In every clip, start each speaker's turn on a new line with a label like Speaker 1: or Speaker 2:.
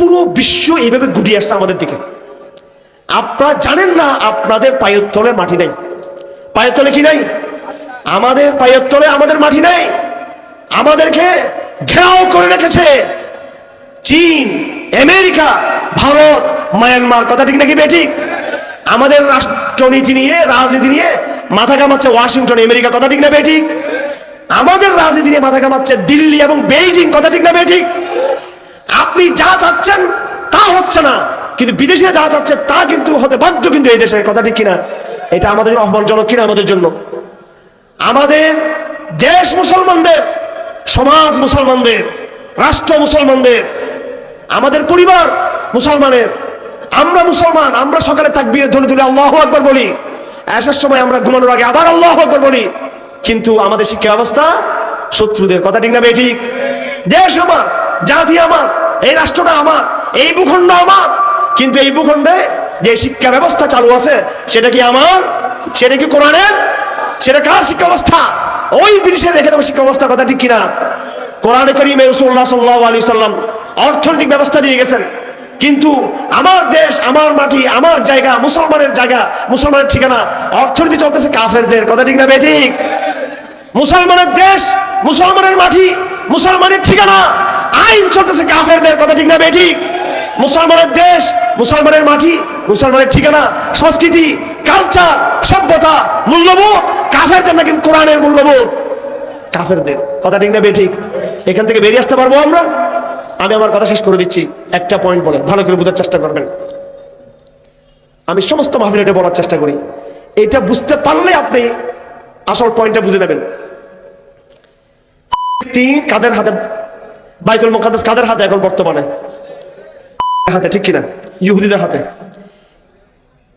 Speaker 1: পুরো বিশ্ব এইভাবে গুটিয়ে আসছে আমাদের দিকে। আপনারা জানেন না আপনাদের পায়ের তলে মাটি নাই। পায়ের তলে কি নাই? আমাদের পায়ের তলে আমাদের মাটি নাই। আমাদেরকে ঘেরাও করে রেখেছে চীন, আমেরিকা, ভারত, মায়ানমার। কথা ঠিক নাকি বেঠিক? আমাদের রাষ্ট্রনীতি নিয়ে, রাজনীতি নিয়ে মাথা কামাচ্ছে ওয়াশিংটন, আমেরিকা। কথা ঠিক না বেঠিক? আমাদের রাজনীতি নিয়ে মাথা কামাচ্ছে দিল্লি এবং বেইজিং। কথা ঠিক না বেঠিক? আপনি যা চাচ্ছেন তা হচ্ছে না। কিন্তু বিদেশে যা চাচ্ছে তা কিন্তু হতে বাধ্য কিন্তু এই দেশে কথা ঠিক কিনা? এটা আমাদের অপমানজনক কিনা আমাদের জন্য? আমাদের দেশ মুসলমানদের, সমাজ মুসলমানদের, রাষ্ট্র মুসলমানদের, আমাদের পরিবার মুসলমানের, আমরা মুসলমান, আমরা সকালে তাকবির ধরে ধরে আল্লাহ আকবর বলি। আসার সময় আমরা ঘুমানোর আগে আবার আল্লাহ আকবর বলি। কিন্তু আমাদের শিক্ষা ব্যবস্থা শত্রুদের, কথা ঠিক না বে ঠিক? দেশ আমার। জাতি আমার, এই রাষ্ট্রটা আমার, এই ভূখণ্ড আমার। কিন্তু এই ভূখণ্ডে যে শিক্ষা ব্যবস্থা চালু আছে, সেটা কি আমার? সেটা কি কোরআনের? সেটা কার শিক্ষা ব্যবস্থা? ওই ব্রিটিশে রেখে দেবো শিক্ষা ব্যবস্থা কথা, ঠিক কিনা? কোরআনে করিমে রসুল্লাহ সাল্লাহ আলী সাল্লাম অর্থনৈতিক ব্যবস্থা দিয়ে গেছেন। কিন্তু আমার দেশ, আমার মাটি, আমার জায়গা, মুসলমানের জায়গা, মুসলমানের ঠিকানা, অর্থনীতি চলতেছে কাফেরদের, কথা ঠিক না বেঠিক? মুসলমানের দেশ, মুসলমানের মাটি, মুসলমানের ঠিকানা আইন চলতেছে কাফেরদের, কথা ঠিক না বেঠিক মুসলমানের দেশ, মুসলমানের মাটি, মুসলমানের ঠিকানা, সংস্কৃতি কালচার সভ্যতা, মূল্যবোধ, কাফেরদের নাকি কোরআনের মূল্যবোধ? কাফেরদের, কথা ঠিক না বেঠিক এখান থেকে বেরিয়ে আসতে পারব আমরা? আমি আমার কথা শেষ করে দিচ্ছি। একটা পয়েন্ট বলে ভালো করে বোঝার চেষ্টা করবেন। আমি সমস্ত মাহফিল এটা বলার চেষ্টা করি। এটা বুঝতে পারলে আপনি আসল পয়েন্টটা বুঝে নেবেন। তিন কাদের হাতে বাইতুল মুকাদ্দাস কাদের হাতে এখন বর্তমানে? হাতে, ঠিক কিনা? ইহুদিদের হাতে।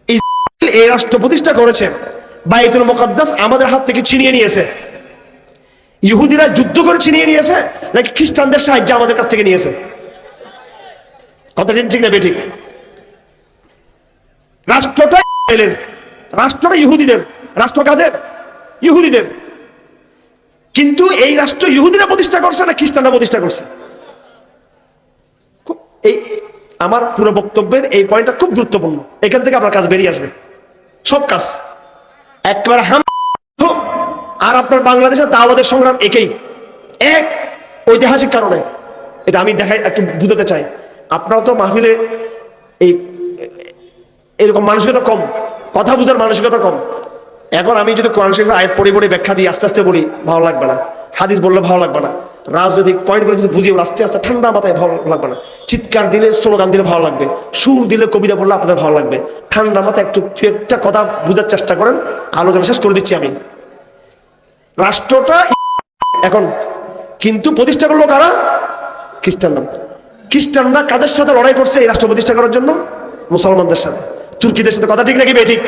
Speaker 1: ইসরায়েল এই রাষ্ট্র প্রতিষ্ঠা করেছে, বাইতুল মুকাদ্দাস আমাদের হাত থেকে ছিনিয়ে নিয়েছে। ইহুদিরা যুদ্ধ করে ছিনিয়ে নিয়েছে, নাকি খ্রিস্টানদের সাহায্য আমাদের কাছ থেকে নিয়েছে? কথা ঠিক না বেঠিক? রাষ্ট্রটা রাষ্ট্রটা ইহুদিদের, রাষ্ট্র কাদের? ইহুদিদের। কিন্তু এই রাষ্ট্র ইহুদিরা প্রতিষ্ঠা করছে না খ্রিস্টানরা প্রতিষ্ঠা করছে? এই আমার পুরো বক্তব্যের এই পয়েন্টটা খুব গুরুত্বপূর্ণ। এখান থেকে আপনার কাজ বেরিয়ে আসবে। সব কাজ। একবারে হাম আর আপনার বাংলাদেশের দাওয়াতের সংগ্রাম একেই। এক ঐতিহাসিক কারণে। এটা আমি দেখাই, একটু বুঝাতে চাই। আপনারা তো মাহফিলে এই এরকম মানসিকতা কম। কথা বুঝার মানসিকতা কম। এখন আমি যদি কোরআন শরীফের আয়াত পড়ে পড়ে, ব্যাখ্যা দিই আস্তে আস্তে বলি, ভালো লাগবে না। হাদিস বললে ভালো লাগবে না। রাজনৈতিক পয়েন্টগুলো যদি বুঝিয়ে আস্তে আস্তে ঠান্ডা মাথায় ভালো লাগবে না। চিৎকার দিলে, স্লোগান দিলে ভালো লাগবে। সুর দিলে কবিতা বললে আপনাদের ভালো লাগবে। ঠান্ডা মাথায় একটু, একটা কথা বোঝার চেষ্টা করেন। আলোচনা শেষ করে দিচ্ছি আমি। রাষ্ট্রটা এখন, কিন্তু প্রতিষ্ঠা করল কারা? খ্রিস্টানরা। খ্রিস্টানরা কাদের সাথে লড়াই করছে এই রাষ্ট্র প্রতিষ্ঠা করার জন্য? মুসলমানদের সাথে। তুর্কিদের সাথে কথা ঠিক নাকি বেঠিক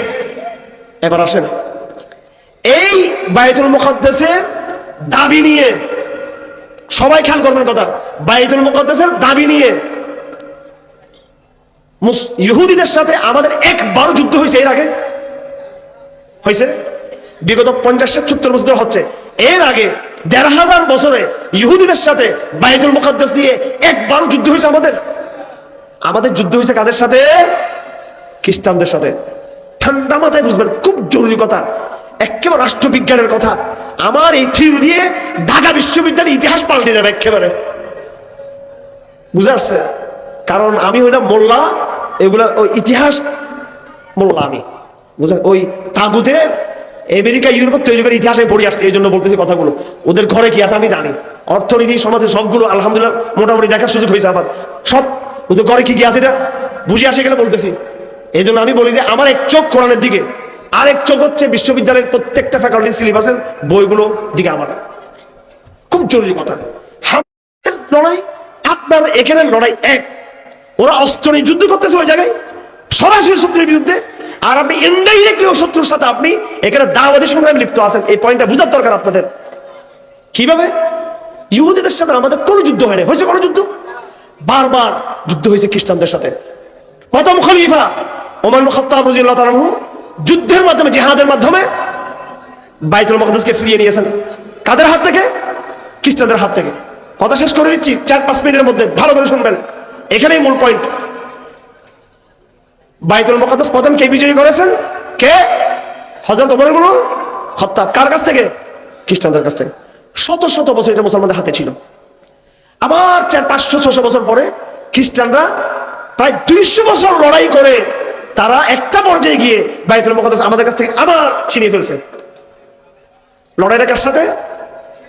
Speaker 1: এবার আসেন। এই বায়তুল মুকদ্দাসের দাবি নিয়ে, সবাই খেয়াল করবেন কথা বায়তুল মুকদ্দাসের দাবি নিয়ে ইহুদিদের সাথে আমাদের একবারও যুদ্ধ হয়েছে এর আগে। হয়েছে? বিগত পঞ্চাশ সত্তর বছর ধরে হচ্ছে। এর আগে দেড় হাজার বছরে ইহুদিদের সাথে বাইতুল মুকাদ্দাস নিয়ে একবার যুদ্ধ হয়েছে আমাদের। আমাদের যুদ্ধ হয়েছে কাদের সাথে? খ্রিস্টানদের সাথে। ঠান্ডা মাথায় বুঝবেন, খুব জরুরি কথা। একেবারে রাষ্ট্রবিজ্ঞানের কথা। আমার এই থিওরি দিয়ে ঢাকা বিশ্ববিদ্যালয়ের ইতিহাস পাল্টে যাবে একেবারে। বুঝে আসছে? কারণ আমি হইলাম মোল্লা, এগুলা ওই ইতিহাস মোল্লা আমি। বুঝলেন? ওই তাগুদের আমেরিকা ইউরোপ তৈরি করে ইতিহাসে পড়ে আসছে, এই জন্য বলতেছি কথাগুলো। ওদের ঘরে কি আছে আমি জানি। অর্থনীতি সমাজে সবগুলো, আলহামদুলিল্লাহ, মোটামুটি দেখার সুযোগ হয়েছে আবার সব ওদের ঘরে কি কি আছে এটা বুঝে আসে গেলে বলতেছি। এই জন্য আমি বলি যে আমার এক চোখ কোরআনের দিকে। আর এক চোখ হচ্ছে বিশ্ববিদ্যালয়ের প্রত্যেকটা ফ্যাকাল্টি সিলেবাসের বইগুলো দিকে আমার। খুব জরুরি কথা। লড়াই, আপনার এখানে লড়াই এক। ওরা অস্ত্র নিয়ে যুদ্ধ করতেছে ওই জায়গায়। সরাসরি শত্রুর বিরুদ্ধে। আর আপনি ইনডাইরেক্টলি ওই শত্রুর সাথে আপনি এখানে দাওয়াতি সংগ্রামে লিপ্ত আছেন। এই পয়েন্টটা বোঝার দরকার আপনাদের। কীভাবে? ইহুদিদের সাথে আমাদের কোনো যুদ্ধ হয়নি। হয়েছে কোনো যুদ্ধ? বারবার যুদ্ধ হয়েছে খ্রিস্টানদের সাথে। প্রথম খলিফা ওমান খত্তাব রাদিয়াল্লাহু তাআলা যুদ্ধের মাধ্যমে, জিহাদের মাধ্যমে বাইতুল মকদাসকে ফিরিয়ে নিয়েছেন। কাদের হাত থেকে? খ্রিস্টানদের হাত থেকে। কথা শেষ করে দিচ্ছি, চার পাঁচ মিনিটের মধ্যে ভালো করে শুনবেন। এখানেই মূল পয়েন্ট বাইতুল মুকাদ্দাস প্রথম কে বিজয়ী করেছেন? কে? হজরত ওমর ইবনে খত্তাব। কার কাছ থেকে? খ্রিস্টানদের কাছ থেকে। শত শত বছর এটা মুসলমানদের হাতে ছিল। আবার চার পাঁচশো ছশো বছর পরে খ্রিস্টানরা প্রায় দুইশো বছর লড়াই করে তারা একটা পর্যায়ে গিয়ে বাইতুল মুকাদ্দাস আমাদের কাছ থেকে আবার ছিনিয়ে ফেলছে। লড়াইটা কার সাথে?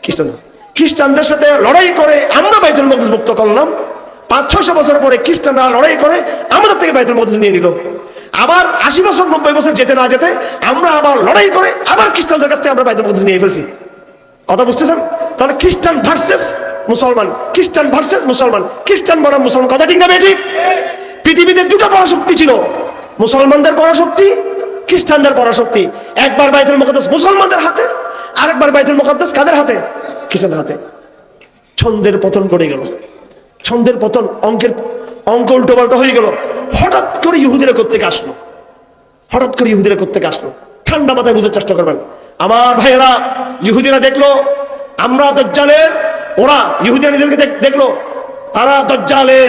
Speaker 1: খ্রিস্টান খ্রিস্টানদের সাথে লড়াই করে আমরা বাইতুল মকদস মুক্ত করলাম। পাঁচ ছশো বছর পরে খ্রিস্টানরা লড়াই করে আমাদের থেকে বাইতুল মকদস নিয়ে নিল। আবার আশি বছর, নব্বই বছর যেতে না যেতে আমরা আবার লড়াই করে আবার খ্রিস্টানদের কাছ থেকে আমরা বাইতুল মকদস নিয়ে ফেলছি। কথা বুঝতেছেন? তাহলে খ্রিস্টান ভার্সেস মুসলমান, খ্রিস্টান ভার্সেস মুসলমান, খ্রিস্টান বনাম মুসলমান, কথা ঠিক না বেঠিক পৃথিবীতে দুটো পরাশক্তি ছিল। মুসলমানদের পরাশক্তি, খ্রিস্টানদের পরাশক্তি। একবার বাইতুল মুকদ্দাস মুসলমানদের হাতে, আরেকবার বাইতুল মুকদ্দাস কাদের হাতে? খ্রিস্টানদের হাতে। ছন্দের পতন করে গেল। ছন্দের পতন অঙ্কের, অঙ্ক উল্টো পাল্টা হয়ে গেল। হঠাৎ করে ইহুদিরা করতে আসলো? হঠাৎ করে ইহুদিরা করতে আসলো? ঠান্ডা মাথায় বুঝার চেষ্টা করবেন। আমার ভাইয়েরা, ইহুদিরা দেখল, আমরা দজ্জালের ওরা ইহুদিরা নিজেদেরকে দেখ- দেখল। তারা দজ্জালের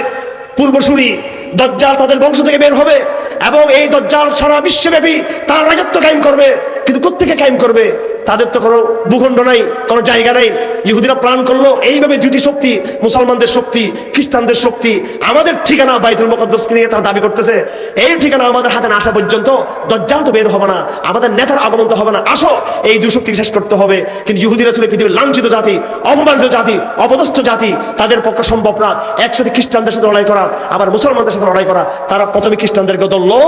Speaker 1: পূর্বসূরি। দজ্জাল তাদের বংশ থেকে বের হবে। এবং এই দজ্জাল সারা বিশ্বব্যাপী তার রাজত্ব কায়েম করবে। কিন্তু কোথেকে কায়েম করবে? তাদের তো কোনো ভূখণ্ড নাই, কোনো জায়গা নাই। ইহুদিরা প্রাণ করল, এইভাবে দুটি শক্তি, মুসলমানদের শক্তি, খ্রিস্টানদের শক্তি, আমাদের ঠিকানা বাইতুল মুকদ্দাসকে নিয়ে তারা দাবি করতেছে। এই ঠিকানা আমাদের হাতে না আসা পর্যন্ত দজ্জাল তো বের হবে না, আমাদের নেতার আগমন তো হবে না। আসো, এই দুই শক্তিকে শেষ করতে হবে। কিন্তু ইহুদিরা ছিল পৃথিবীর লাঞ্ছিত জাতি, অপমানিত জাতি, অপদস্থ জাতি, তাদের পক্ষে সম্ভব না। একসাথে খ্রিস্টানদের সাথে লড়াই করা, আবার মুসলমানদের সাথে লড়াই করা, তারা প্রথমে খ্রিস্টানদেরকে ধরলো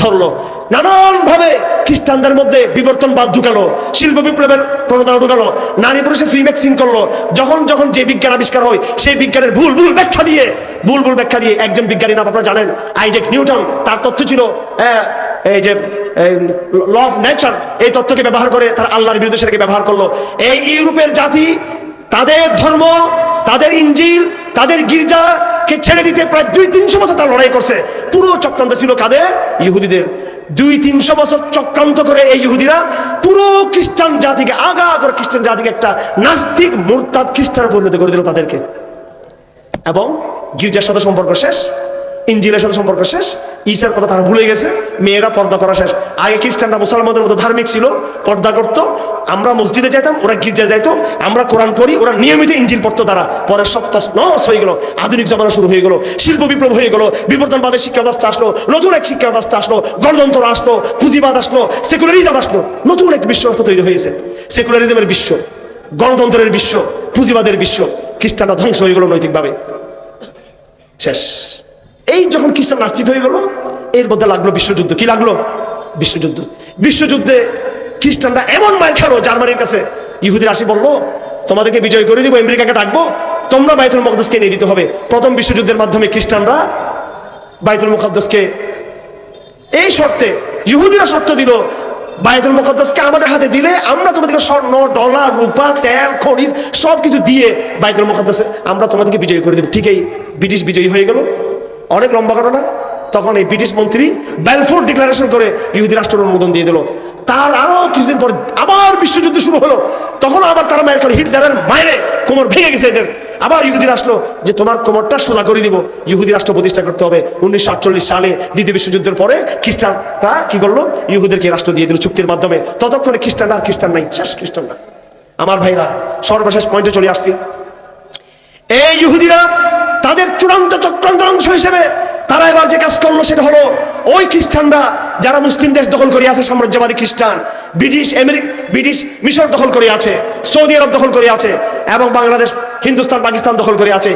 Speaker 1: ধরলো। নানান ভাবে খ্রিস্টানদের মধ্যে বিবর্তনবাদ ঢুকালো, শিল্প বিপ্লবের প্রণোদনা ঢুকালো, নারী পুরুষের ফ্রি ম্যাক্সিং করল। যখন যখন যে বিজ্ঞান আবিষ্কার হয়, সেই বিজ্ঞানের ভুল ভুল ব্যাখ্যা দিয়ে, ভুল ভুল ব্যাখ্যা দিয়ে একজন বিজ্ঞানী নাম আপনারা জানেন, আইজেক নিউটন, তার তথ্য ছিল এই যে ল অফ নেচার, এই তত্ত্বকে ব্যবহার করে তার আল্লাহর বিরুদ্ধে সেটাকে ব্যবহার করল। এই ইউরোপের জাতি, তাদের ধর্ম, তাদের ইঞ্জিল, তাদের গির্জাকে ছেড়ে দিতে প্রায় দুই তিনশো বছর তার লড়াই করছে। পুরো চক্রান্ত ছিল কাদের? ইহুদিদের। দুই তিনশো বছর চক্রান্ত করে এই ইহুদিরা পুরো খ্রিস্টান জাতিকে, আগা করে খ্রিস্টান জাতিকে একটা নাস্তিক মূর্তাত খ্রিস্টান পরিণত করে দিল তাদেরকে। এবং গির্জার সাথে সম্পর্ক শেষ। ইঞ্জিলের সাথে সম্পর্ক শেষ, ঈশার কথা তারা ভুলে গেছে, মেয়েরা পর্দা করা শেষ। আগে খ্রিস্টানরা মুসলমানদের মতো ধার্মিক ছিল, পর্দা করত, আমরা মসজিদে যাইতাম, ওরা গির্জা যাইতো, আমরা কোরআন পড়ি, ওরা নিয়মিত ইঞ্জিল পড়তো তারা। পরে সপ্তাহ নস হয়ে গেল, আধুনিক জমানা শুরু হয়ে গেল, শিল্প বিপ্লব হয়ে গেল, বিবর্তনবাদের শিক্ষা ব্যবস্থা আসলো, নতুন এক শিক্ষা ব্যবস্থা আসলো, গণতন্ত্র আসলো, পুঁজিবাদ আসলো, সেকুলারিজম আসলো, নতুন এক বিশ্ব ব্যবস্থা তৈরি হয়েছে। সেকুলারিজমের বিশ্ব, গণতন্ত্রের বিশ্ব, পুঁজিবাদের বিশ্ব, খ্রিস্টানরা ধ্বংস হয়ে গেল নৈতিকভাবে। শেষ। এই যখন খ্রিস্টান নাস্তিক হয়ে গেল, এর মধ্যে লাগল বিশ্বযুদ্ধ। কি লাগল? বিশ্বযুদ্ধ। বিশ্বযুদ্ধে খ্রিস্টানরা এমন মার খেলো, জার্মানির কাছে। ইহুদির আসি বলল, তোমাদেরকে বিজয় করে দিব, আমেরিকাকে ডাকবো। তোমরা বাইতুল মুকদ্দাসকে নিয়ে দিতে হবে। প্রথম বিশ্বযুদ্ধের মাধ্যমে খ্রিস্টানরা বাইতুল মুকদ্দাসকে এই শর্তে, ইহুদিরা শর্ত দিল, বাইতুল মুকদ্দাসকে আমাদের হাতে দিলে আমরা তোমাদেরকে স্বর্ণ, ডলার, রূপা, তেল, খনিজ সব কিছু দিয়ে বাইতুল মুকদ্দাসে আমরা তোমাদেরকে বিজয়ী করে দেব। ঠিকই, ব্রিটিশ বিজয়ী হয়ে গেল। অনেক লম্বা ঘটনা। তখন এই ব্রিটিশ মন্ত্রী ব্যালফোর্ড ডিক্লারেশন করে ইহুদি রাষ্ট্র অনুমোদন দিয়ে দিল। তার আরও কিছুদিন পর আবার বিশ্বযুদ্ধ শুরু হলো। তখন আবার তারা মায়ের করে হিটলারের মায়েরে কোমর ভেঙে গেছে এদের। আবার ইহুদি রাষ্ট্র যে তোমার কোমরটা সোজা করে দিব, ইহুদি রাষ্ট্র প্রতিষ্ঠা করতে হবে। উনিশশো আটচল্লিশ সালে দ্বিতীয় বিশ্বযুদ্ধের পরে খ্রিস্টানরা কি করল? ইহুদেরকে রাষ্ট্র দিয়ে দিল চুক্তির মাধ্যমে। ততক্ষণে খ্রিস্টানরা আর খ্রিস্টান নাই, শেষ খ্রিস্টানরা। আমার ভাইরা, সর্বশেষ পয়েন্টে চলে আসছি। এই ইহুদিরা তাদের চূড়ান্ত চক্রান্তের অংশ হিসেবে তারা এবার যে কাজ করল সেটা হলো ওই খ্রিস্টানরা যারা মুসলিম দেশ দখল করে আছে, সাম্রাজ্যবাদী খ্রিস্টান, ব্রিটিশ আমেরিক ব্রিটিশ মিশর দখল করে আছে, সৌদি আরব দখল করে আছে এবং বাংলাদেশ হিন্দুস্তান, পাকিস্তান দখল করে আছে।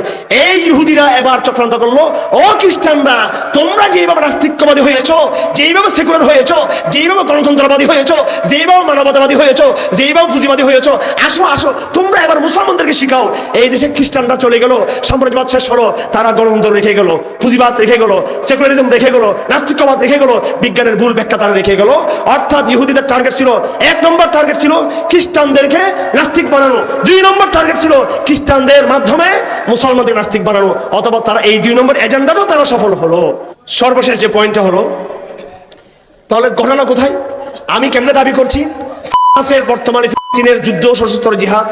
Speaker 1: এই ইহুদিরা এবার চক্রান্ত করল। ও খ্রিস্টানরা, তোমরা যেইভাবে নাস্তিক্যবাদী হয়েছো, যেইভাবে সেকুলার হয়েছো, যেইভাবে গণতন্ত্রবাদী হয়েছো, যেইভাবে মানবতাবাদী হয়েছো, যেইভাবে পুঁজিবাদী হয়েছো, আসো আসো, তোমরা এবার মুসলমানদেরকে শিখাও। এই দেশে খ্রিস্টানরা চলে গেল, সাম্রাজ্যবাদ শেষ হলো, তারা গণতন্ত্র রেখে গেল, পুঁজিবাদ রেখে গেল, সেকুলারিজম রেখে গেল নাস্তিক্যবাদ রেখে গেল, বিজ্ঞানের ভুল ব্যাখ্যা তারা রেখে গেল। অর্থাৎ ইহুদিদের টার্গেট ছিল, এক নম্বর টার্গেট ছিল খ্রিস্টানদেরকে নাস্তিক বানানো। দুই নম্বর টার্গেট ছিল খ্রিস্টানদের মাধ্যমে মুসলমানদের নাস্তিক বানানো, অথবা তারা এই দুই নম্বর এজেন্ডাতেও তারা সফল হলো। সর্বশেষ যে পয়েন্টটা হলো, তাহলে ঘটনা কোথায়? আমি কেমনে দাবি করছি? বর্তমানে চীনের যুদ্ধ, সশস্ত্র জিহাদ,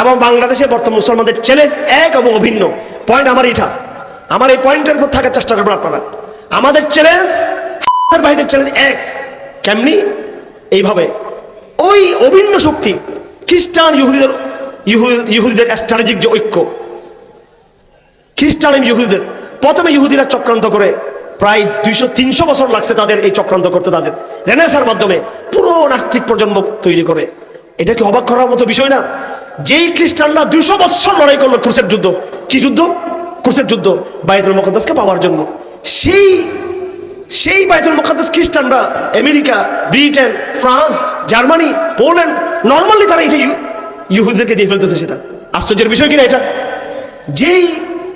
Speaker 1: এবং বাংলাদেশের বর্তমান মুসলমানদের চ্যালেঞ্জ এক এবং অভিন্ন। পয়েন্ট আমার এটা। আমার এই পয়েন্টের উপর থাকার চেষ্টা করবেন আপনারা। আমাদের চ্যালেঞ্জ ভাইদের চ্যালেঞ্জ এক। কেমনি? এইভাবে। ওই অভিন্ন শক্তি, খ্রিস্টান, ইহুদিদের ইহু- ইহুদিদের স্ট্র্যাটেজিক যে ঐক্য, খ্রিস্টান ইহুদিদের। প্রথমে ইহুদিরা চক্রান্ত করে, প্রায় দুইশো, তিনশো বছর লাগছে তাদের এই চক্রান্ত করতে তাদের। রেনেসার মাধ্যমে পুরো নাস্তিক প্রজন্ম তৈরি করে। এটা কি অবাক করার মতো বিষয় না? যেই খ্রিস্টানরা দুইশো বছর লড়াই করল ক্রুসের যুদ্ধ। কি যুদ্ধ? ক্রুসের যুদ্ধ, বাইতুল মুকদ্দাসকে পাওয়ার জন্য। সেই সেই বাইতুল মুকদ্দাস খ্রিস্টানরা, America, Britain, France, Germany, Poland, normally তারা এটা ইহুদিদেরকে দিয়ে ফেলতেছে সেটা। আশ্চর্যের বিষয় কিনা এটা? যেই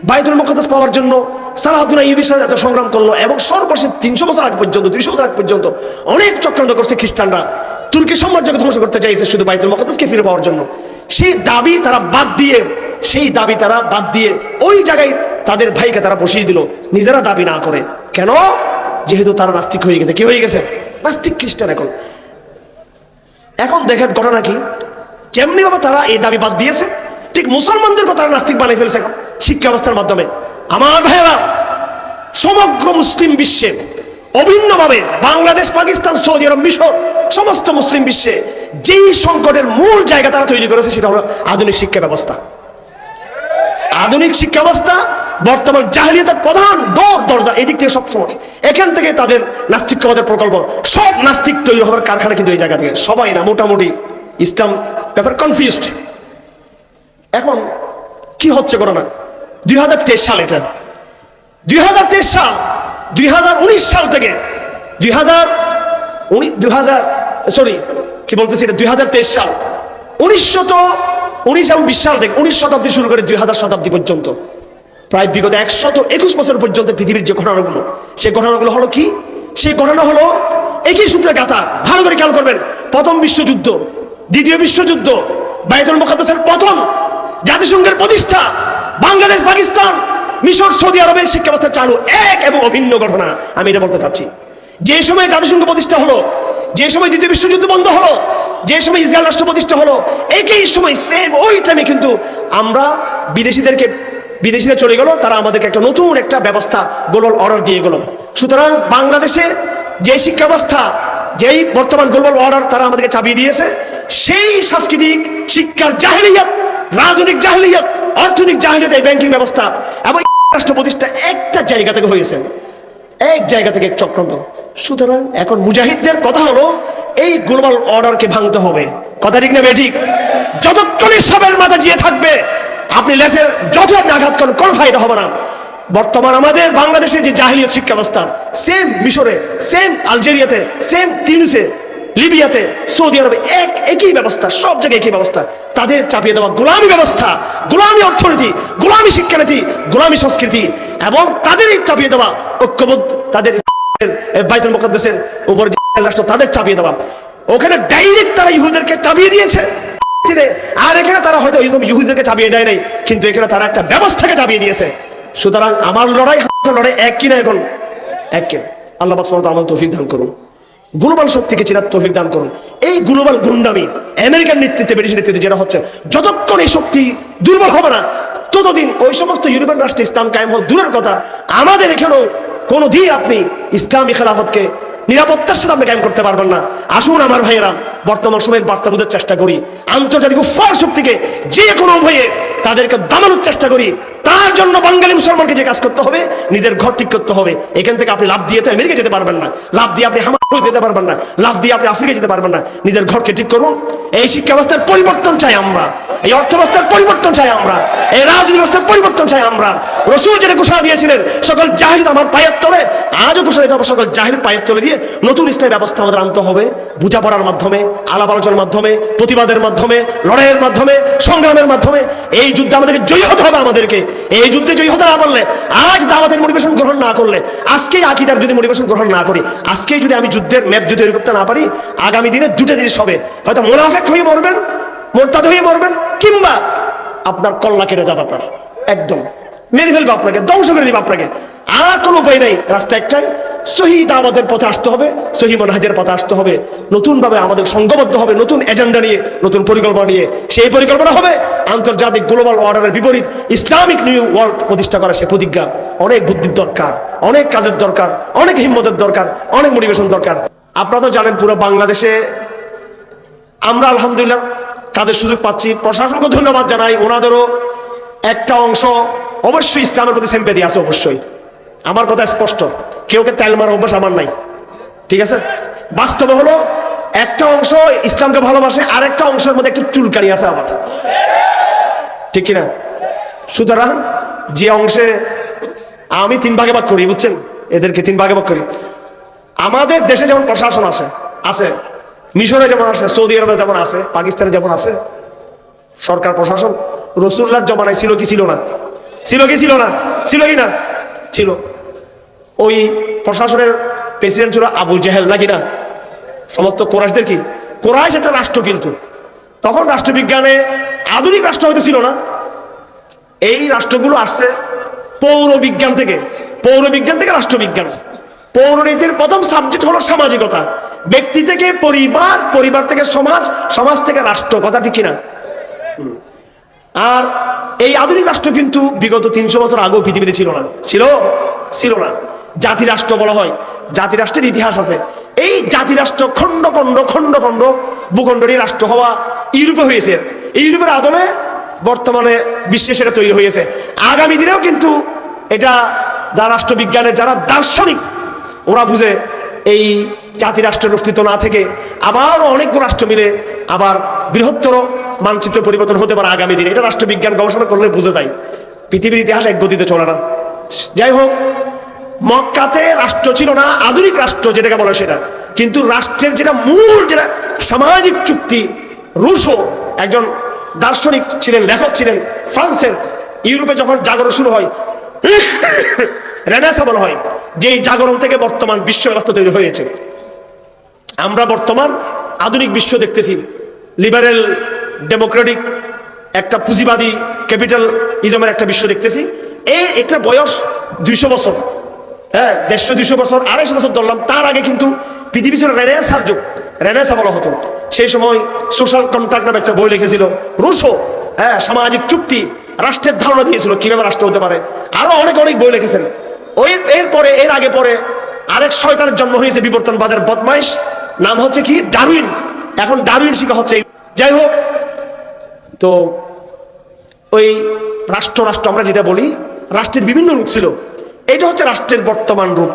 Speaker 1: বাইতুল মুকদ্দাস পাওয়ার জন্য সালাহদ্দিন আইয়ুবির সাথে এত সংগ্রাম করল এবং সর্বশেষ তিনশো বছর আগ পর্যন্ত, দুইশো বছর আগ পর্যন্ত অনেক চক্রান্ত করছে খ্রিস্টানরা। তুর্কি সাম্রাজ্যকে ধ্বংস করতে চাইছে শুধু বাইতুল মুকদ্দাসকে ফিরে পাওয়ার জন্য। সেই দাবি তারা বাদ দিয়ে, সেই দাবি তারা বাদ দিয়ে ওই জায়গায় তাদের ভাইকে তারা বসিয়ে দিল। নিজেরা দাবি না করে। কেন? যেহেতু তারা নাস্তিক হয়ে গেছে। কি হয়ে গেছে? নাস্তিক খ্রিস্টান এখন। এখন দেখেন ঘটনা কি? যেমনি ভাবে তারা এই দাবি বাদ দিয়েছে, ঠিক মুসলমানদেরকে তারা নাস্তিক বানিয়ে ফেলছে শিক্ষা ব্যবস্থার মাধ্যমে। আমার ভাইয়েরা, সমগ্র মুসলিম বিশ্বে, অভিন্নভাবে বাংলাদেশ, পাকিস্তান, সৌদি আরব মিশর, সমস্ত মুসলিম বিশ্বে যেই সংকটের মূল জায়গা তারা তৈরি করেছে সেটা হলো আধুনিক শিক্ষা ব্যবস্থা। আধুনিক শিক্ষা ব্যবস্থা, বর্তমান জাহিলিয়াতের প্রধান ডোর দরজা এদিক থেকে সব সময় এখান থেকে তাদের নাস্তিকবাদের প্রকল্প, সব নাস্তিক তৈরি হবার কারখানা কিন্তু এই জায়গা থেকে। সবাই না, মোটামুটি ইসলাম ব্যাপার কনফিউজড এখন কি হচ্ছে করোনা দুই সাল এটা। দুই হাজার তেইশ সাল, দুই হাজার উনিশ সাল থেকে দুই হাজার দুই হাজার সরি কি বলতেছি এটা? দুই হাজার তেইশ সাল। উনিশশো তো উনিশ এবং বিশ সাল থেকে উনিশ শতাব্দী শুরু করে দুই হাজার শতাব্দী পর্যন্ত। প্রায় বিগত একশত একুশ বছর পর্যন্ত পৃথিবীর যে ঘটনাগুলো, সেই ঘটনাগুলো হলো কি? সেই ঘটনা হলো একই সূত্রে গাথা। ভালো করে খেয়াল করবেন। প্রথম বিশ্বযুদ্ধ দ্বিতীয় বিশ্বযুদ্ধ বাইতুল মুকাদ্দাসের পতন, জাতিসংঘের প্রতিষ্ঠা, বাংলাদেশ, পাকিস্তান, মিশর, সৌদি আরবের শিক্ষা ব্যবস্থা চালু। এক এবং অভিন্ন ঘটনা আমি এটা বলতে চাচ্ছি। যে সময় জাতিসংঘ প্রতিষ্ঠা হলো, যে সময় দ্বিতীয় বিশ্বযুদ্ধ বন্ধ হলো, যে সময় ইসরায়েল রাষ্ট্র প্রতিষ্ঠা হলো, একই সময় সেম ওই টাইমে কিন্তু আমরা বিদেশিদেরকে, বিদেশিরা চলে গেল, তারা আমাদেরকে একটা নতুন একটা ব্যবস্থা গ্লোবাল অর্ডার দিয়ে গেল। সুতরাং বাংলাদেশে যে শিক্ষা ব্যবস্থা যেই বর্তমান গ্লোবাল অর্ডার তারা আমাদেরকে চাপিয়ে দিয়েছে সেই সাংস্কৃতিক শিক্ষার জাহিলিয়াত, রাজনৈতিক জাহিলিয়াত, অর্থনৈতিক জাহিলিয়াত এই ব্যাংকিং ব্যবস্থা এবং রাষ্ট্র প্রতিষ্ঠা একটা জায়গা থেকে হয়েছে। এক জায়গা থেকে এক চক্রান্ত। সুতরাং এখন মুজাহিদদের কথা হলো, এই গ্লোবাল অর্ডারকে ভাঙতে হবে। কথা ঠিক না বেঠিক যতক্ষণ সবের মাথা জিয়ে থাকবে, আপনি লেসের যত আপনি আঘাত করেন, কোনো ফায়দা হবে না। বর্তমান আমাদের বাংলাদেশের যে জাহিলিয়ত শিক্ষা ব্যবস্থা সেম মিশরে সেম আলজেরিয়াতে সেম তিউনিসে লিবিয়াতে, সৌদি আরবে এক একই ব্যবস্থা, সব জায়গায় একই ব্যবস্থা। তাদের চাপিয়ে দেওয়া গোলামী ব্যবস্থা, গোলামী অর্থনীতি, গোলামী শিক্ষানীতি, গোলামী সংস্কৃতি এবং তাদেরই চাপিয়ে দেওয়া ঐক্যবোধ, তাদের বাইতুল উপর রাষ্ট্র, তাদের চাপিয়ে দেওয়া। ওখানে ডাইরেক্ট তারা ইহুদেরকে চাপিয়ে দিয়েছে। আর এখানে তারা হয়তো ইহুদিদেরকে চাপিয়ে দেয় নাই, কিন্তু এখানে তারা একটা ব্যবস্থাকে চাপিয়ে দিয়েছে। সুতরাং আমার লড়াই লড়াই এক কিনা এখন? আল্লাহ বাক আমার তৌফিক দান করুন। গ্লোবাল শক্তিকে চেনার তৌফিক দান করুন। এই গ্লোবাল গুন্ডামি আমেরিকার নেতৃত্বে, ব্রিটিশ নেতৃত্বে যেটা হচ্ছে, যতক্ষণ এই শক্তি দুর্বল হবে না, ততদিন ওই সমস্ত ইউরোপিয়ান রাষ্ট্রে ইসলাম কায়েম হওয়া দূরের কথা, আমাদের এখানেও কোনো দিন আপনি ইসলামী খেলাফতকে নিরাপত্তার সাথে আপনি কায়েম করতে পারবেন না। আসুন আমার ভাইয়েরা, বর্তমান সময়ের বার্তা বোঝার চেষ্টা করি। আন্তর্জাতিক উফার শক্তিকে যে কোনো উভয়ে তাদেরকে দামানোর চেষ্টা করি। তার জন্য বাঙালি মুসলমানকে যে কাজ করতে হবে, নিজের ঘর ঠিক করতে হবে। এখান থেকে আপনি লাভ দিয়ে তো আমেরিকা যেতে পারবেন না। লাভ দিয়ে আপনি হামার যেতে পারবেন না। লাভ দিয়ে আপনি আফ্রিকা যেতে পারবেন না। নিজের ঘরকে ঠিক করুন। এই শিক্ষা ব্যবস্থার পরিবর্তন চাই আমরা। এই অর্থ ব্যবস্থার পরিবর্তন চাই আমরা। এই রাজনীতি ব্যবস্থার পরিবর্তন চাই আমরা। রসুল যেটা ঘোষণা দিয়েছিলেন, সকল জাহিদ আমার পায়ের তলে, আজও ঘোষণা দিতে হবে, সকল জাহিদ পায়ের তলে দিয়ে নতুন ইসলামী ব্যবস্থা আমাদের আনতে হবে। বোঝাপড়ার মাধ্যমে, আলাপ আলোচনার মাধ্যমে, প্রতিবাদের মাধ্যমে, লড়াইয়ের মাধ্যমে, সংগ্রামের মাধ্যমে, এই যুদ্ধে আমাদেরকে জয়ী হতে হবে আমাদেরকে। এই যুদ্ধে জয়ী হতে না পারলে আজ দাওয়াতের মোটিভেশন গ্রহণ না করলে, আজকেই আকিদার যদি মোটিভেশন গ্রহণ না করি, আজকেই যদি আমি যুদ্ধের ম্যাপ যদি তৈরি করতে না পারি, আগামী দিনে দুটো জিনিস হবে। হয়তো মোনাফেক হয়ে মরবেন, মোরতাদ হয়ে মরবেন, কিংবা আপনার কল্লা কেটে যাবে আপনার, একদম। মেরে ফেলবে আপনাকে, ধ্বংস করে দিবে আপনাকে। আর কোনো উপায় নেই, রাস্তা একটাই সহি দাওয়াতের পথে আসতে হবে সহি মনহাজের পথে আসতে হবে, নতুনভাবে আমাদের সংঘবদ্ধ হবে, নতুন এজেন্ডা নিয়ে, নতুন পরিকল্পনা নিয়ে। সেই পরিকল্পনা হবে আন্তর্জাতিক গ্লোবাল অর্ডারের বিপরীত, ইসলামিক নিউ ওয়ার্ল্ড প্রতিষ্ঠা করা সে প্রতিজ্ঞা। অনেক বুদ্ধির দরকার, অনেক কাজের দরকার, অনেক হিম্মতের দরকার, অনেক মোটিভেশন দরকার। আপনারা তো জানেন পুরো বাংলাদেশে আমরা আলহামদুলিল্লাহ কাদের সুযোগ পাচ্ছি। প্রশাসনকে ধন্যবাদ জানাই, ওনাদেরও একটা অংশ অবশ্যই ইসলামের প্রতি সেম্পেদি আছে অবশ্যই। আমার কথা স্পষ্ট। কেউকে তেল মারা অভ্যাস আমার নাই। ঠিক আছে? বাস্তবে হলো, একটা অংশ ইসলামকে ভালোবাসে আর একটা অংশের মধ্যে একটু চুলকানি আছে আবার। ঠিক কিনা? সুতরাং যে অংশে আমি তিন ভাগে ভাগ করি, বুঝছেন? এদেরকে তিন ভাগে ভাগ করি। আমাদের দেশে যেমন প্রশাসন আছে আছে। মিশরে যেমন আছে সৌদি আরবে যেমন আছে পাকিস্তানে যেমন আছে সরকার প্রশাসন রসুল্লার জমানায় ছিল কি ছিল না? ছিল কি ছিল না? ছিল কি না? ছিল। ওই প্রশাসনের প্রেসিডেন্ট ছিল আবু জেহেল নাকি না? সমস্ত কোরাইশদের কি? কোরাইশ একটা রাষ্ট্র কিন্তু। তখন রাষ্ট্রবিজ্ঞানে আধুনিক রাষ্ট্র হয়তো ছিল না। এই রাষ্ট্রগুলো আসছে পৌর বিজ্ঞান থেকে। পৌর বিজ্ঞান থেকে রাষ্ট্রবিজ্ঞান। পৌরনীতির প্রথম সাবজেক্ট হলো সামাজিকতা। ব্যক্তি থেকে পরিবার পরিবার থেকে সমাজ সমাজ থেকে রাষ্ট্র। কথা ঠিক কিনা। আর এই আধুনিক রাষ্ট্র কিন্তু বিগত তিনশো বছর আগেও পৃথিবীতে ছিল না। ছিল? ছিল না। জাতি রাষ্ট্র বলা হয়। জাতি রাষ্ট্রের ইতিহাস আছে। এই জাতি রাষ্ট্র খণ্ড খণ্ড খণ্ড খণ্ড ভূখণ্ডরী রাষ্ট্র হওয়া ইউরোপে হয়েছে। ইউরোপের আদলে বর্তমানে বিশ্বে সেটা তৈরি হয়েছে। আগামী দিনেও কিন্তু এটা যা রাষ্ট্রবিজ্ঞানের যারা দার্শনিক, ওরা বুঝে এই জাতি রাষ্ট্রের অস্তিত্ব না থেকে আবার অনেকগুলো রাষ্ট্র মিলে আবার বৃহত্তর মানচিত্র পরিবর্তন হতে পারে আগামী দিনে। এটা রাষ্ট্রবিজ্ঞান গবেষণা করলে বুঝে যায়। পৃথিবীর ইতিহাস এক গতিতে চলে না। যাই হোক, মক্কাতে রাষ্ট্র ছিল না, আধুনিক রাষ্ট্র যেটাকে বলে সেটা। কিন্তু রাষ্ট্রের যেটা মূল, যেটা সামাজিক চুক্তি, রুশো, একজন দার্শনিক ছিলেন, লেখক ছিলেন, ফ্রান্সের ইউরোপে যখন জাগরণ শুরু হয়, রেনেসা বলা হয় যে এই জাগরণ থেকে বর্তমান বিশ্ব ব্যবস্থা তৈরি হয়েছে। আমরা বর্তমান আধুনিক বিশ্ব দেখতেছি। লিবারেল ডেমোক্রেটিক একটা পুঁজিবাদী ক্যাপিটাল ইজমের একটা বিশ্ব দেখতেছি। এই একটা বয়স দুইশো বছর। হ্যাঁ দেড়শো দুইশো বছর, আড়াইশো বছর ধরলাম। তার আগে কিন্তু পৃথিবী ছিল রেনেসার যুগ। রেনেসা বলা হতো। সেই সময় সোশ্যাল কন্ট্রাক্ট নামে একটা বই লিখেছিল, রুশো হ্যাঁ সামাজিক চুক্তি, রাষ্ট্রের ধারণা দিয়েছিল, কীভাবে রাষ্ট্র হতে পারে। আরও অনেক অনেক বই লিখেছেন। ওই এরপরে, এর আগে পরে আরেক শয়তানের জন্ম হয়েছে বিবর্তনবাদের বদমাইশ। নাম হচ্ছে কি? ডারউইন। এখন ডারউইন শিখা হচ্ছে। যাই হোক তো ওই রাষ্ট্র রাষ্ট্র আমরা যেটা বলি, রাষ্ট্রের বিভিন্ন রূপ ছিল। এটা হচ্ছে রাষ্ট্রের বর্তমান রূপ।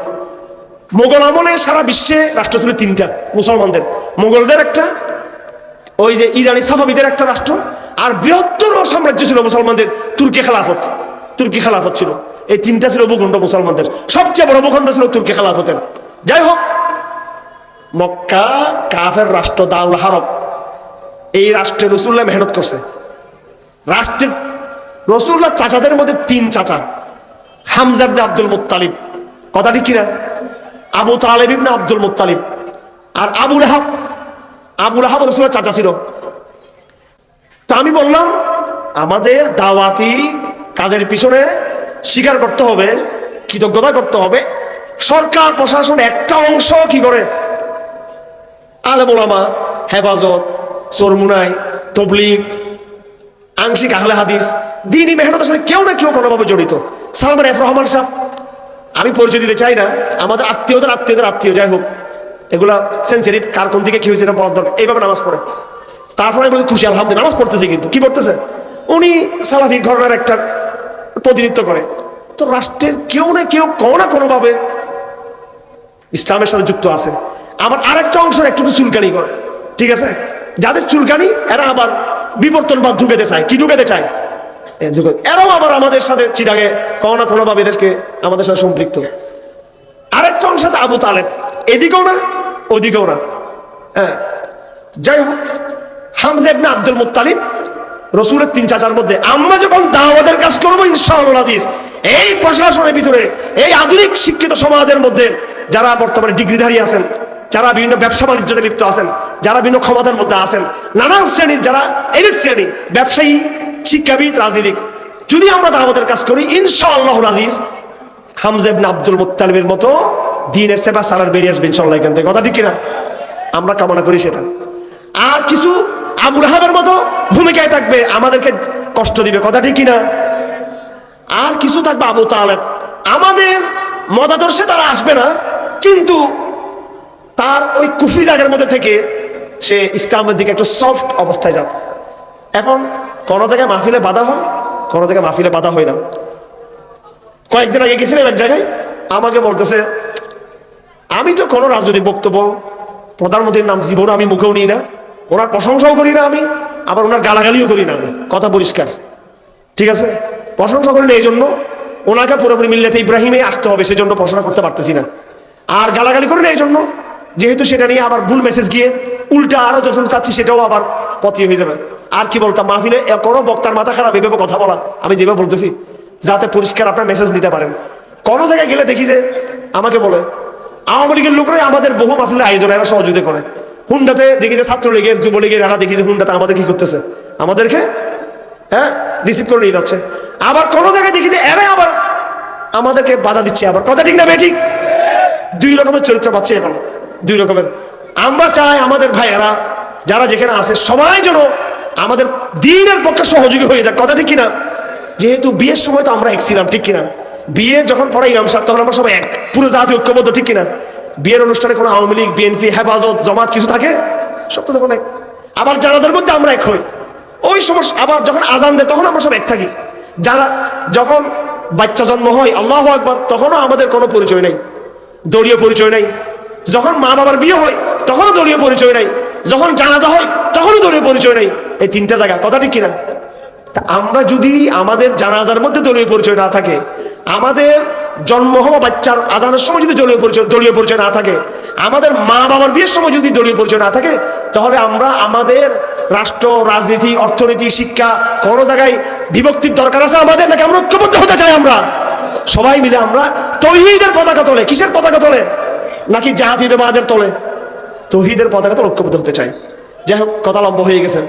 Speaker 1: মোগল আমলে সারা বিশ্বে রাষ্ট্র ছিল তিনটা, মুসলমানদের। মোগলদের একটা, ওই যে ইরানি সাফাবিদের একটা রাষ্ট্র, আর বৃহত্তর সাম্রাজ্য ছিল মুসলমানদের তুর্কি খেলাফত। তুর্কি খেলাফত ছিল। এই তিনটা ছিল ভূখণ্ড মুসলমানদের। সবচেয়ে বড় ভূখণ্ড ছিল তুর্কি খেলাফতের। যাই হোক, মক্কা, কাফের রাষ্ট্র, দাউল হারব। এই রাষ্ট্রে রসুল্লাহ মেহনত করছে। রাষ্ট্রের রসুল্লাহ চাচাদের মধ্যে তিন চাচা। হামজাবনে আব্দুল মুত্তালিব। কথাটি কিনা আবু তালেব ইবনে আব্দুল মুত্তালিব। আর আবুল আহাব আবুল আহাব রসুল্লাহ চাচা ছিল। তা আমি বললাম, আমাদের দাওয়াতি কাজের পিছনে স্বীকার করতে হবে, কৃতজ্ঞতা করতে হবে। সরকার প্রশাসন একটা অংশ কি করে? আলেমা হেফাজত চরমুনাই, তবলিগ, আংশিক আহলে হাদিস দিনই মেহনতের সাথে কেউ না কেউ কোনোভাবে জড়িত। সালমান এফ রহমান সাহেব, আমি পরিচয় দিতে চাই না, আমাদের আত্মীয়দের আত্মীয়দের আত্মীয়, যাই হোক, এগুলা সেন্সিটিভ কার কোন দিকে কি হয়েছে এটা বলার দরকার, এইভাবে নামাজ পড়ে। তারপরে আমি খুশি, আলহামদুলিল্লাহ, নামাজ পড়তেছে কিন্তু, কি পড়তেছে? উনি সালাফি ঘটনার একটা প্রতিনিধিত্ব করে। তো রাষ্ট্রের কেউ না কেউ, কোনো না কোনোভাবে ইসলামের সাথে যুক্ত আছে। আবার আরেকটা একটু একটু চুলকানি করে, ঠিক আছে? যাদের চুলকানি, এরা আবার বিবর্তনবাদ ঢুকেতে চায়। কি ঢুকেতে চায়? এরাও আবার আমাদের সাথে চিটাগে, কোনো না কোনোভাবে এদেরকে আমাদের সাথে সম্পৃক্ত। আরেকটা অংশ আছে আবু তালেব। এদিকেও না, ওদিকেও না। হ্যাঁ। যাই হোক হামজেব না আব্দুল মুত্তালিব রসুলের তিন চাচার মধ্যে, আমরা যখন দাওয়াদের কাজ করব ইনশাআল্লাহ এই প্রশাসনের ভিতরে, এই আধুনিক শিক্ষিত সমাজের মধ্যে যারা বর্তমানে ডিগ্রিধারী আছেন, যারা বিভিন্ন ব্যবসা বাণিজ্যতে লিপ্ত আছেন যারা বিভিন্ন ক্ষমতার মধ্যে আছেন, নানান শ্রেণির যারা এলিট শ্রেণি, ব্যবসায়ী, শিক্ষাবিদ, রাজনীতিক, যদি আমরা দাওয়াতের কাজ করি, ইনশাআল্লাহ আজিজ হামজেবনে আব্দুল মুত্তালিবের মতো দিনের সেবা সালার বেরিয়ে আসবে ইনশাল্লাহ এখান থেকে। কথা ঠিক কিনা? আমরা কামনা করি সেটা। আর কিছু আবুল হাবের মতো ভূমিকায় থাকবে, আমাদেরকে কষ্ট দিবে। কথা ঠিক কিনা? আর কিছু থাকবে আবু তালেব। আমাদের মতাদর্শে তারা আসবে না, কিন্তু তার ওই কুফি জায়গার মধ্যে থেকে সে ইসলামের দিকে একটু সফট অবস্থায় যাবে। এখন কোনো জায়গায় মাহফিলে বাধা হয়, কোনো জায়গায় মাহফিলে বাধা হয় না। কয়েকদিন আগে গেছিলাম এক জায়গায়, আমাকে বলতেছে, আমি তো কোনো রাজনৈতিক বক্তব্য, প্রধানমন্ত্রীর নাম জীবন আমি মুখেও নিই না, ওনার প্রশংসাও করি না আমি, আবার ওনার গালাগালিও করি না আমি। কথা পরিষ্কার। ঠিক আছে? প্রশংসা করি না এই জন্য, ওনাকে পুরোপুরি মিল্লাতে ইব্রাহিমে আসতে হবে, সেজন্য প্রশংসা করতে পারতেছি না। আর গালাগালি করি না এই জন্য যেহেতু সেটা নিয়ে আবার ভুল মেসেজ গিয়ে উল্টা আরও যতটুকু চাচ্ছি সেটাও আবার পথি হয়ে যাবে। আর কি বলতাম, মাহফিলে কোনো বক্তার মাথা খারাপ, এভাবে কথা বলা। আমি যেভাবে বলতেছি, যাতে পরিষ্কার আপনার মেসেজ নিতে পারেন। কোনো জায়গায় গেলে দেখি যে আমাকে বলে, আওয়ামী লীগের লোকরাই আমাদের বহু মাহফিলের আয়োজন, এরা সহযোগিতা করে। হুন্ডাতে দেখি যে ছাত্রলীগের, যুবলীগের, এরা দেখি যে হুন্ডাতে আমাদের কি করতেছে। আমাদেরকে হ্যাঁ রিসিভ করে নিয়ে যাচ্ছে। আবার কোনো জায়গায় দেখি যে এরাই আবার আমাদেরকে বাধা দিচ্ছে। আবার কথা ঠিক না বে ঠিক? দুই রকমের চরিত্র পাচ্ছে এখন। দুই রকমের। আমরা চাই আমাদের ভাইয়েরা, যারা যেখানে আছে, সবাই যেন আমাদের দিনের পক্ষে সহযোগী হয়ে যাক। কথা ঠিক কিনা যেহেতু বিয়ের সময় তো আমরা এক ছিলাম, ঠিক কিনা? বিয়ে যখন পড়াই ইমাম সাহেব, তখন আমরা সবাই এক, পুরো জাতি ঐক্যবদ্ধ, ঠিক কিনা? বিয়ের অনুষ্ঠানে কোনো আওয়ামী লীগ, বিএনপি, হেফাজত, জমাত কিছু থাকে? সব তো তখন এক। আবার জানাজার মধ্যে আমরা এক হই। ওই সমস্যা আবার যখন আজান দেয়, তখন আমরা সব এক থাকি। যারা যখন বাচ্চা জন্ম হয়, আল্লাহ একবার তখনও আমাদের কোনো পরিচয় নেই। দলীয় পরিচয় নাই। যখন মা বাবার বিয়ে হয়, তখনও দলীয় পরিচয় নাই। যখন জানাজা হয়, তখনও দলীয় পরিচয় নাই। এই তিনটা জায়গা, কথা ঠিক কিনা? তা আমরা যদি আমাদের জানাজার মধ্যে দলীয় পরিচয় না থাকে, আমাদের জন্ম হওয়া বাচ্চার আজানের সময় যদি দলীয় পরিচয় দলীয় পরিচয় না থাকে, আমাদের মা বাবার বিয়ের সময় যদি দলীয় পরিচয় না থাকে, তাহলে আমরা আমাদের রাষ্ট্র, রাজনীতি, অর্থনীতি, শিক্ষা, কোনো জায়গায় বিভক্তির দরকার আছে আমাদের, নাকি আমরা ঐক্যবদ্ধ হতে চাই আমরা? সবাই মিলে আমরা তৌহিদের পতাকা তোলে। কিসের পতাকা তোলে? নাকি জাহাতিদের তোলে? তৌহিদের পতাকা তো ঐক্যবদ্ধ হতে চাই। যাই হোক, কথা লম্বা হয়ে গেছে।